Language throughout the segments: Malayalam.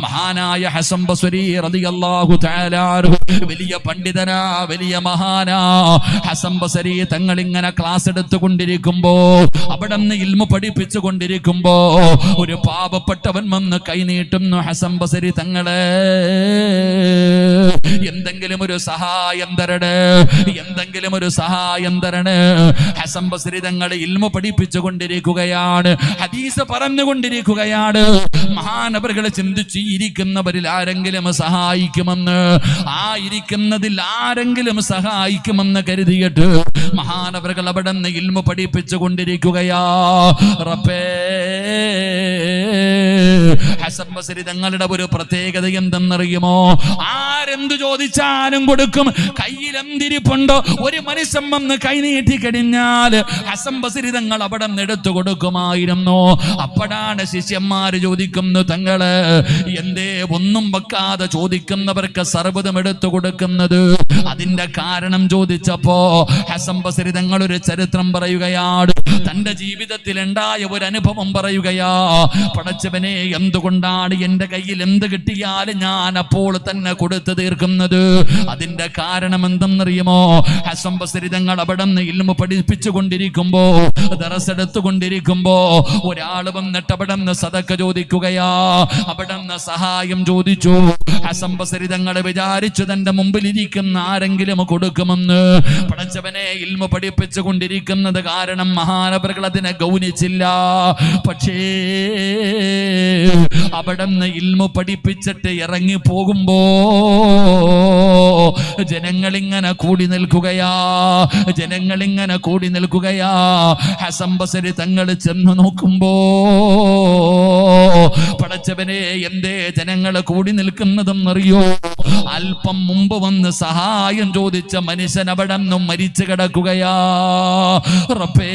മഹാനായ വലിയ പണ്ഡിതനാ വലിയ മഹാനാ. ഹസൻ ബസരി തങ്ങൾ ഇങ്ങനെ ക്ലാസ് എടുത്തുകൊണ്ടിരിക്കുമ്പോ അവിടെ നിന്ന് ഇൽമു പഠിപ്പിച്ചു കൊണ്ടിരിക്കുമ്പോ ഒരു പാപപ്പെട്ടവൻ വന്ന് കൈനീട്ടുന്നു ഹസൻ ബസരി തങ്ങളെ. എന്തെങ്കിലും ഒരു സഹായം തരണേ എന്തെങ്കിലും ഒരു സഹായം തരണേ. ഹസൻ ബസരി ഇൽമു പഠിപ്പിച്ചു കൊണ്ടിരിക്കുകയാണ് ഹദീസ് പറഞ്ഞുകൊണ്ടിരിക്കുകയാണ്. മഹാനവറുകൾ ചിന്തിച്ചു ഇരിക്കുന്നവരിൽ ആരെങ്കിലും സഹായിക്കുമെന്ന്. ആ ഇരിക്കുന്നതിൽ ആരെങ്കിലും സഹായിക്കുമെന്ന് കരുതിയിട്ട് മഹാനവറുകൾ അവിടെ നിന്ന് ഇൽമ പഠിപ്പിച്ചു കൊണ്ടിരിക്കുകയാ റബ്ബേ ഹസൻ തങ്ങളുടെ ഒരു പ്രത്യേകത എന്തെന്നറിയുമോ ആരെന്തു ചോദിച്ചാലും കൊടുക്കും. കയ്യിൽ എന്തിരിപ്പുണ്ടോ? ഒരു മനുഷ്യൻ വന്ന് കൈനീട്ടി കഴിഞ്ഞാൽ ഹസൻ തങ്ങൾ അവിടെ എടുത്തു കൊടുക്കുമായിരുന്നു? അപ്പോഴാണ് ശിഷ്യന്മാർ ചോദിക്കുന്നു തങ്ങൾ എന്തേ ഒന്നും വെക്കാതെ ചോദിക്കുന്നവർക്ക് സർവതം എടുത്തു കൊടുക്കുന്നത്? അതിന്റെ കാരണം ചോദിച്ചപ്പോ ഹസൻ ബസരി തങ്ങൾ ഒരു ചരിത്രം പറയുകയാണ്. തന്റെ ജീവിതത്തിൽ ഉണ്ടായ ഒരു അനുഭവം പറയുകയാ പടച്ചവനെ എന്തുകൊണ്ടാണ് എന്റെ കയ്യിൽ എന്ത് കിട്ടിയാലും ഞാൻ അപ്പോൾ തന്നെ കൊടുത്തു തീർക്കുന്നത്? അതിന്റെ കാരണം എന്തെന്നറിയുമോ? ഹസൻ ബസരി തങ്ങൾ അവിടെ നിന്ന് ഇൽമ പഠിപ്പിച്ചു കൊണ്ടിരിക്കുമ്പോ ദറസെടുത്തുകൊണ്ടിരിക്കുമ്പോ ഒരാൾ വന്നിട്ട് അവിടെ നിന്ന് സതക്ക ചോദിക്കുകയാ അവിടെ നിന്ന് സഹായം ചോദിച്ചു. ബസരി വിചാരിച്ചു തന്റെ മുമ്പിൽ ഇരിക്കുന്ന ആരെങ്കിലും കൊടുക്കുമെന്ന്. പടച്ചവനെ ഇൽമ പഠിപ്പിച്ചു കൊണ്ടിരിക്കുന്നത് കാരണം മഹാനവറുകൾ അതിനെ ഗൗനിച്ചില്ല. പക്ഷേ അവിടെ ഇൽമ പഠിപ്പിച്ചിട്ട് ഇറങ്ങി പോകുമ്പോ ജനങ്ങളിങ്ങനെ കൂടി നിൽക്കുകയാ ജനങ്ങളിങ്ങനെ കൂടി നിൽക്കുകയാ. ഹസൻ ബസരി തങ്ങൾ ചെന്ന് നോക്കുമ്പോ പടച്ചവനെ എന്തേ ജനങ്ങൾ കൂടി നിൽക്കുന്നതെന്നറിയോ? അല്പം മുമ്പ് വന്ന് സഹായം ചോദിച്ച മനുഷ്യൻ അവിടെ നിന്നും മരിച്ചു കിടക്കുകയാ. റബ്ബേ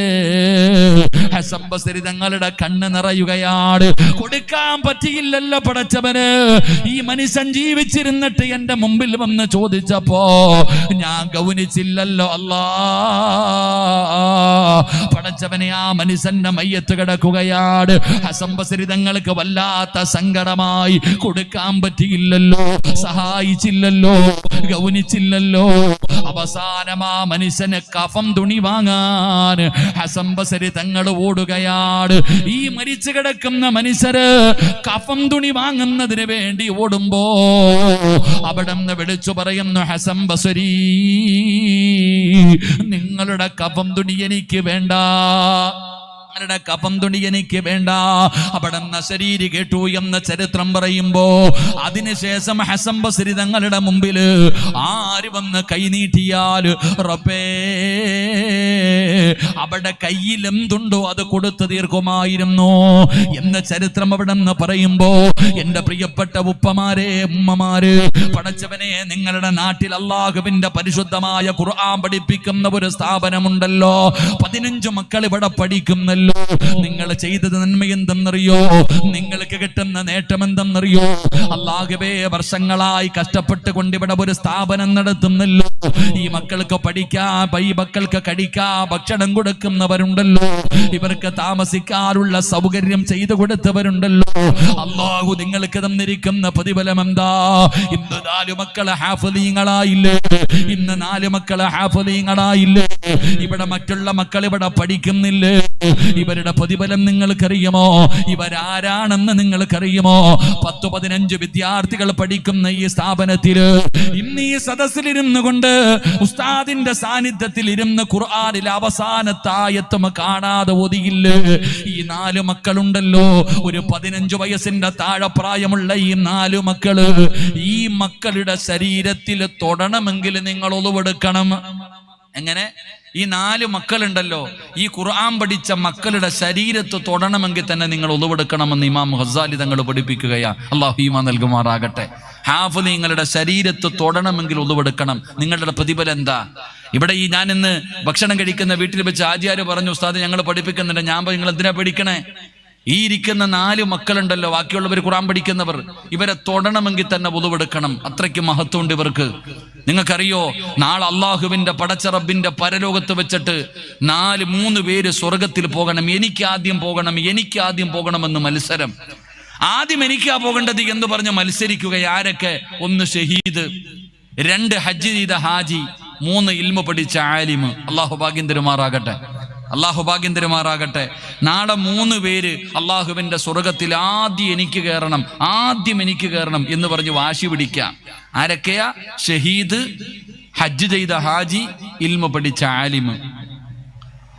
ബസരി കണ്ണ് നിറയുകയാണ്. കൊടുക്കാൻ പറ്റിയില്ലല്ലോ പടച്ചവന്. ഈ മനുഷ്യൻ ജീവിച്ചിരുന്നിട്ട് എന്റെ മുമ്പിൽ വന്ന് ചോദിച്ചപ്പോ ഞാൻ ഗൗനിച്ചില്ലല്ലോ അല്ലാ. പടച്ചവനെ ആ മനുഷ്യന്റെ മയ്യത്ത് കിടക്കുകയാണ്. ഹസൻ വല്ലാത്ത സങ്കടമായി. കൊടുക്കാൻ പറ്റിയില്ലല്ലോ സഹായിച്ചില്ലല്ലോ ഗൗനിച്ചില്ലല്ലോ. അവസാനം ആ മനുഷ്യന് കഫം തുണി വാങ്ങാൻ ഹസൻ തങ്ങൾ ഓടുകയാണ് ഈ മരിച്ചു കിടക്കുന്ന മനുഷ്യര് കഫം തുണി വാങ്ങുന്നതിന് വേണ്ടി ഓടുമ്പോ അവിടെ നിന്ന് വിളിച്ചു പറയുന്നു ഹസൻ ബസരി നിങ്ങളുടെ കഫം തുണി എനിക്ക് വേണ്ട. നിങ്ങളുടെ കപം തുണി എനിക്ക് വേണ്ട. അവിടെ ശരീരി കേട്ടു എന്ന ചരിത്രം പറയുമ്പോ അതിനുശേഷം ഹസൻ ബസരി തങ്ങളുടെ മുമ്പിൽ ആര് വന്ന് കൈനീട്ടിയാൽ റബ്ബേ അവിടെ കയ്യിൽ എന്തുണ്ടോ അത് കൊടുത്തു തീർക്കുമായിരുന്നു എന്ന ചരിത്രം അവിടെ നിന്ന് പറയുമ്പോ എന്റെ പ്രിയപ്പെട്ട ഉപ്പമാരെ ഉമ്മമാര് പടച്ചവനെ നിങ്ങളുടെ നാട്ടിൽ അള്ളാഹുവിന്റെ പരിശുദ്ധമായ ഖുർആൻ പഠിപ്പിക്കുന്ന ഒരു സ്ഥാപനമുണ്ടല്ലോ. പതിനഞ്ച് മക്കൾ ഇവിടെ പഠിക്കുന്നല്ലോ. നിങ്ങൾ ചെയ്തത് നന്മ എന്തെന്നറിയോ നിങ്ങൾക്ക് കിട്ടുന്ന നേട്ടം എന്തെന്നറിയോ അല്ലാഹുവേ വർഷങ്ങളായി കഷ്ടപ്പെട്ട് കൊണ്ടിവിടെ ഒരു സ്ഥാപനം നടത്തുന്നല്ലോ. ഈ മക്കൾക്ക് പഠിക്കാ ഈ മക്കൾക്ക് കടിക്കാ ഭക്ഷണം കൊടുക്കുന്നവരുണ്ടല്ലോ. ഇവർക്ക് താമസിക്കാനുള്ള സൗകര്യം ചെയ്തു കൊടുത്തവരുണ്ടല്ലോ. അല്ലാഹു നിങ്ങൾക്ക് തന്നിരിക്കുന്ന പ്രതിഫലം എന്താ? ഇന്ന് നാല് മക്കളെ ഹാഫലീങ്ങളായില്ലേ? ഇന്ന് നാല് മക്കളെ ഹാഫലീങ്ങളായില്ലേ? ഇവിടെ മറ്റുള്ള മക്കൾ ഇവിടെ പഠിക്കുന്നില്ലേ? ഇവരുടെ പ്രതിഫലം നിങ്ങൾക്കറിയുമോ? ഇവരാരാണെന്ന് നിങ്ങൾക്കറിയുമോ? പത്ത് പതിനഞ്ച് വിദ്യാർത്ഥികൾ പഠിക്കുന്ന ഈ സ്ഥാപനത്തിൽ ഇന്ന് ഈ സദസ്സിലിരുന്നു കൊണ്ട് ഉസ്താദിന്റെ സാന്നിധ്യത്തിൽ ഇരുന്ന് ഖുർആാനിൽ അവസാനത്തായത്തും കാണാതെ ഒതിയില്ലേ ഈ നാല് മക്കളുണ്ടല്ലോ. ഒരു പതിനഞ്ചു വയസ്സിന്റെ താഴെ പ്രായമുള്ള ഈ നാല് മക്കൾ ഈ മക്കളുടെ ശരീരത്തിൽ തൊടണമെങ്കിൽ നിങ്ങൾ ഒളിവെടുക്കണം. എങ്ങനെ? ഈ നാല് മക്കളുണ്ടല്ലോ ഈ ഖുർആൻ പഠിച്ച മക്കളുടെ ശരീരത്ത് തൊടണമെങ്കിൽ തന്നെ നിങ്ങൾ ഒളിവെടുക്കണമെന്ന് ഇമാം ഹസാലി തങ്ങൾ പഠിപ്പിക്കുകയാ. അള്ളാഹു നൽകുമാറാകട്ടെ. ഹാഫ് നിങ്ങളുടെ ശരീരത്ത് തൊടണമെങ്കിൽ ഒളിവെടുക്കണം. നിങ്ങളുടെ പ്രതിഫലം എന്താ? ഇവിടെ ഈ ഞാൻ ഇന്ന് ഭക്ഷണം കഴിക്കുന്ന വീട്ടിൽ വെച്ച് ആചാര്യ പറഞ്ഞു ഉസ്താദ് ഞങ്ങൾ പഠിപ്പിക്കുന്നുണ്ട്. ഞാൻ നിങ്ങൾ എന്തിനാ പഠിക്കണേ ഈ ഇരിക്കുന്ന നാല് മക്കളുണ്ടല്ലോ ബാക്കിയുള്ളവർ ഖുറാൻ പഠിക്കുന്നവർ. ഇവരെ തൊടണമെങ്കിൽ തന്നെ ഉതവെടുക്കണം അത്രയ്ക്ക് മഹത്വമുണ്ട് ഇവർക്ക്. നിങ്ങൾക്കറിയോ നാളെ അള്ളാഹുവിന്റെ പടച്ചറബിന്റെ പരലോകത്ത് വെച്ചിട്ട് നാല് മൂന്ന് പേര് സ്വർഗത്തിൽ പോകണം. എനിക്ക് ആദ്യം പോകണം എനിക്ക് ആദ്യം പോകണമെന്ന് മത്സരം. ആദ്യം എനിക്കാ പോകേണ്ടത് എന്ന് പറഞ്ഞ് മത്സരിക്കുക ആരൊക്കെ? ഒന്ന് ഷഹീദ് രണ്ട് ഹജ്ജ് ചെയ്ത ഹാജി മൂന്ന് ഇൽമ പഠിച്ച ആലിമ്. അള്ളാഹു ഭാഗ്യം തരുമാറാകട്ടെ. അള്ളാഹു ഭാഗ്യം നാളെ മൂന്ന് പേര് അള്ളാഹുവിന്റെ സ്വർഗത്തിൽ ആദ്യം എനിക്ക് കയറണം ആദ്യം എനിക്ക് കയറണം എന്ന് പറഞ്ഞ് വാശി പിടിക്കാം. ആരൊക്കെയാ? ഷഹീദ് ഹജ്ജ് ചെയ്ത ഹാജി ഇൽമ പഠിച്ച ആലിമ്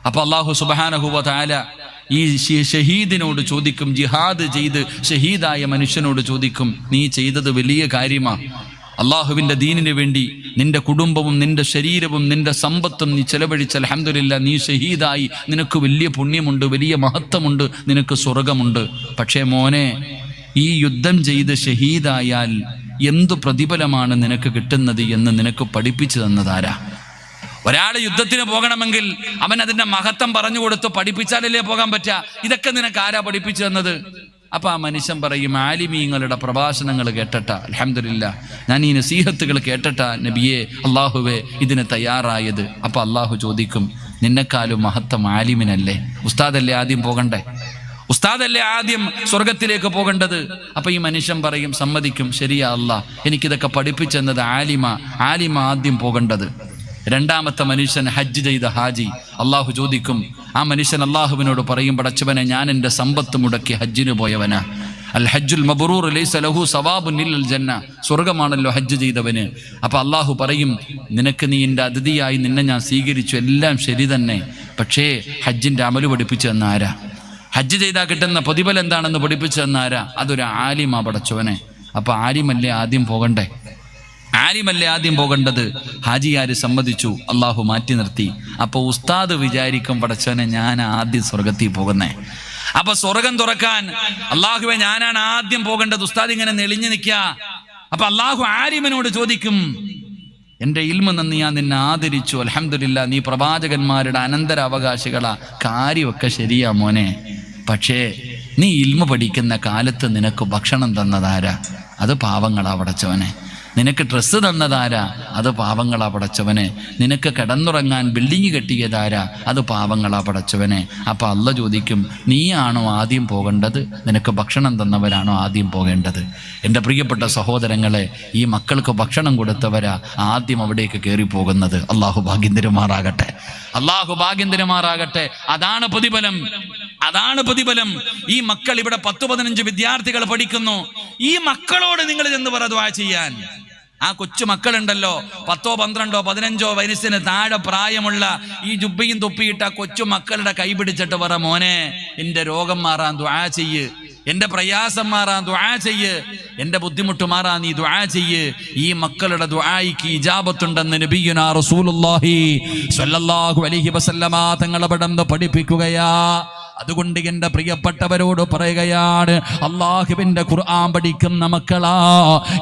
അപ്പൊ അള്ളാഹു സുബാനഹുവ ഈ ഷഹീദിനോട് ചോദിക്കും ജിഹാദ് ചെയ്ത് ഷഹീദായ മനുഷ്യനോട് ചോദിക്കും നീ ചെയ്തത് വലിയ കാര്യമാ. അള്ളാഹുവിന്റെ ദീനിന് വേണ്ടി നിന്റെ കുടുംബവും നിന്റെ ശരീരവും നിന്റെ സമ്പത്തും നീ ചെലവഴിച്ച അലഹമില്ല നീ ഷഹീദായി നിനക്ക് വലിയ പുണ്യമുണ്ട് വലിയ മഹത്വമുണ്ട് നിനക്ക് സ്വർഗമുണ്ട്. പക്ഷേ മോനെ ഈ യുദ്ധം ചെയ്ത് ഷഹീദായാൽ എന്തു പ്രതിഫലമാണ് നിനക്ക് കിട്ടുന്നത് എന്ന് നിനക്ക് പഠിപ്പിച്ചു തന്നതാരാ ഒരാൾ യുദ്ധത്തിന് പോകണമെങ്കിൽ അവൻ അതിന്റെ മഹത്വം പറഞ്ഞു കൊടുത്ത് പഠിപ്പിച്ചാലല്ലേ പോകാൻ പറ്റുക. ഇതൊക്കെ നിനക്ക് ആരാ പഠിപ്പിച്ചു തന്നത്? അപ്പൊ ആ മനുഷ്യൻ പറയും ആലിമീങ്ങളുടെ പ്രഭാഷണങ്ങൾ കേട്ടട്ട. അലഹമില്ല ഞാൻ ഈ നസീഹത്തുകൾ കേട്ടട്ട നബിയെ അള്ളാഹുവെ ഇതിന് തയ്യാറായത്. അപ്പൊ അള്ളാഹു ചോദിക്കും നിന്നെക്കാളും മഹത്വം ആലിമിനല്ലേ? ഉസ്താദല്ലേ ആദ്യം പോകണ്ടേ? ഉസ്താദല്ലേ ആദ്യം സ്വർഗത്തിലേക്ക് പോകേണ്ടത്? അപ്പൊ ഈ മനുഷ്യൻ പറയും സമ്മതിക്കും ശരിയാ അല്ല എനിക്കിതൊക്കെ പഠിപ്പിച്ചെന്നത് ആലിമ ആലിമ ആദ്യം പോകേണ്ടത്. രണ്ടാമത്തെ മനുഷ്യൻ ഹജ്ജ് ചെയ്ത ഹാജി. അള്ളാഹു ചോദിക്കും ആ മനുഷ്യൻ അള്ളാഹുവിനോട് പറയും പടച്ചവനെ ഞാൻ എന്റെ സമ്പത്ത് മുടക്കി ഹജ്ജിന് പോയവനാ. അൽ ഹജ്ജുൽ മബറൂർ ലൈസ ലഹു സവാബുൻ ഇല്ലൽ ജന്ന. സ്വർഗമാണല്ലോ ഹജ്ജ് ചെയ്തവന്. അപ്പോൾ അള്ളാഹു പറയും നിനക്ക് നീ എന്റെ അതിഥിയായി നിന്നെ ഞാൻ സ്വീകരിച്ചു എല്ലാം ശരി തന്നെ. പക്ഷേ ഹജ്ജിന്റെ അമൽ പഠിപ്പിച്ചു തന്ന ആരാ? ഹജ്ജ് ചെയ്താൽ കിട്ടുന്ന പ്രതിഫലം എന്താണെന്ന് പഠിപ്പിച്ചു തന്ന ആരാ? അതൊരു ആലിമാ പടച്ചവനെ. അപ്പോൾ ആലിമല്ലേ ആദ്യം പോകണ്ടേ? ആലിമല്ലേ ആദ്യം പോകേണ്ടത്? ഹാജിയാര് സമ്മതിച്ചു? അള്ളാഹു മാറ്റി നിർത്തി. അപ്പൊ ഉസ്താദ് വിചാരിക്കും പടച്ചവനെ ഞാൻ ആദ്യം സ്വർഗത്തിൽ പോകുന്നേ. അപ്പൊ സ്വർഗം തുറക്കാൻ അള്ളാഹുവെ ഞാനാണ് ആദ്യം പോകേണ്ടത്. ഉസ്താദ് ഇങ്ങനെ നെളിഞ്ഞു നിൽക്കുക. അപ്പൊ അള്ളാഹു ആരിമനോട് ചോദിക്കും എന്റെ ഇൽമ നന്ദി ഞാൻ നിന്നെ ആദരിച്ചു. അലഹമില്ല നീ പ്രവാചകന്മാരുടെ അനന്തര അവകാശികളാ കാര്യമൊക്കെ ശരിയാ മോനെ. പക്ഷേ നീ ഇൽമ പഠിക്കുന്ന കാലത്ത് നിനക്ക് ഭക്ഷണം തന്നതാരാ? അത് പാവങ്ങളാ പടച്ചവനെ നിനക്ക് ഡ്രസ്സ് തന്നതാരാ? അത് പാവങ്ങളാ പടച്ചവനെ. നിനക്ക് കിടന്നുറങ്ങാൻ ബിൽഡിങ് കെട്ടിയതാരാ? അത് പാവങ്ങളാ പടച്ചവനെ. അപ്പം അല്ല ചോദിക്കും നീയാണോ ആദ്യം പോകേണ്ടത്? നിനക്ക് ഭക്ഷണം തന്നവരാണോ ആദ്യം പോകേണ്ടത്? എന്റെ പ്രിയപ്പെട്ട സഹോദരങ്ങളെ ഈ മക്കൾക്ക് ഭക്ഷണം കൊടുത്തവരാ ആദ്യം അവിടേക്ക് കയറി പോകുന്നത് അള്ളാഹു ഭാഗ്യം തരുമാറാകട്ടെ അള്ളാഹു ഭാഗ്യം തരുമാറാകട്ടെ അതാണ് പ്രതിഫലം. അതാണ് പ്രതിഫലം. ഈ മക്കൾ ഇവിടെ പത്ത് പതിനഞ്ച് വിദ്യാർത്ഥികൾ പഠിക്കുന്നു. ഈ മക്കളോട് നിങ്ങൾ ചെന്ന് പറ ആ കൊച്ചു മക്കളുണ്ടല്ലോ. പത്തോ പന്ത്രണ്ടോ പതിനഞ്ചോ വയസ്സിന് താഴെ പ്രായമുള്ള ഈ ജുബ്ബയും തൊപ്പിയിട്ട ആ കൊച്ചു മക്കളുടെ കൈ പിടിച്ചിട്ട് പറ മോനെ എന്റെ രോഗം മാറാൻ ദ്വാ ചെയ്യ്. എന്റെ പ്രയാസം മാറാൻ ദ്വാ ചെയ്യ്. എന്റെ ബുദ്ധിമുട്ട് മാറാൻ നീ ദ്വാ ചെയ്യ്. ഈ മക്കളുടെ ദ്വായിക്ക് ഇജാബത്തുണ്ടെന്ന് നബിയുനാ റസൂലുള്ളാഹി സ്വല്ലല്ലാഹു അലൈഹി വസല്ലമ തങ്ങളെ പഠിപ്പിക്കുകയാ. അതുകൊണ്ട് എന്റെ പ്രിയപ്പെട്ടവരോട് പറയുകയാണ് അള്ളാഹുവിന്റെ ഖുർആൻ പഠിക്കുന്ന മക്കളാ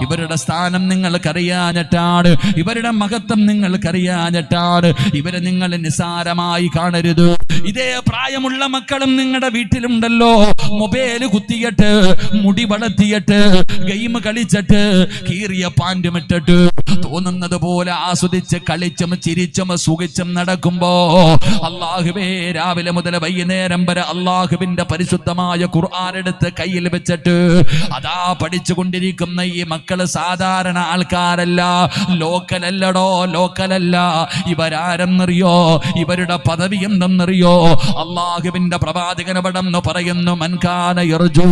ഇവരുടെ സ്ഥാനം നിങ്ങൾക്കറിയാഞ്ഞിട്ടാണ് ഇവരുടെ മഹത്വം നിങ്ങൾക്കറിയാഞ്ഞിട്ടാണ് ഇവരെ നിങ്ങൾ നിസാരമായി കാണരുത്. ഇതേ പ്രായമുള്ള മക്കളും നിങ്ങളുടെ വീട്ടിലുണ്ടല്ലോ മൊബൈൽ കുത്തിയിട്ട് മുടി വളർത്തിയിട്ട് ഗെയിം കളിച്ചിട്ട് കീറിയ പാന്റും ഇട്ടിട്ട് തോന്നുന്നത് പോലെ ആസ്വദിച്ച് കളിച്ചും ചിരിച്ചും സുഖിച്ചും നടക്കുമ്പോ അള്ളാഹുവേ രാവിലെ മുതൽ വൈകുന്നേരം വരെ അള്ളാഹുവിന്റെ പരിശുദ്ധമായ ഖുർആൻ എടുത്ത് കയ്യിൽ വെച്ചിട്ട് അതാ പഠിച്ചുകൊണ്ടിരിക്കുന്ന ഈ മക്കൾ സാധാരണ ആൾക്കാരല്ല. ലോക്കലല്ലടോ ലോക്കലല്ല. ഇവരാരെന്നറിയോ? ഇവരുടെ പദവി എന്തെന്നറിയോ? അള്ളാഹുവിന്റെ പ്രവാചകനപടം എന്ന് പറയുന്നു മൻകാന യർജൂ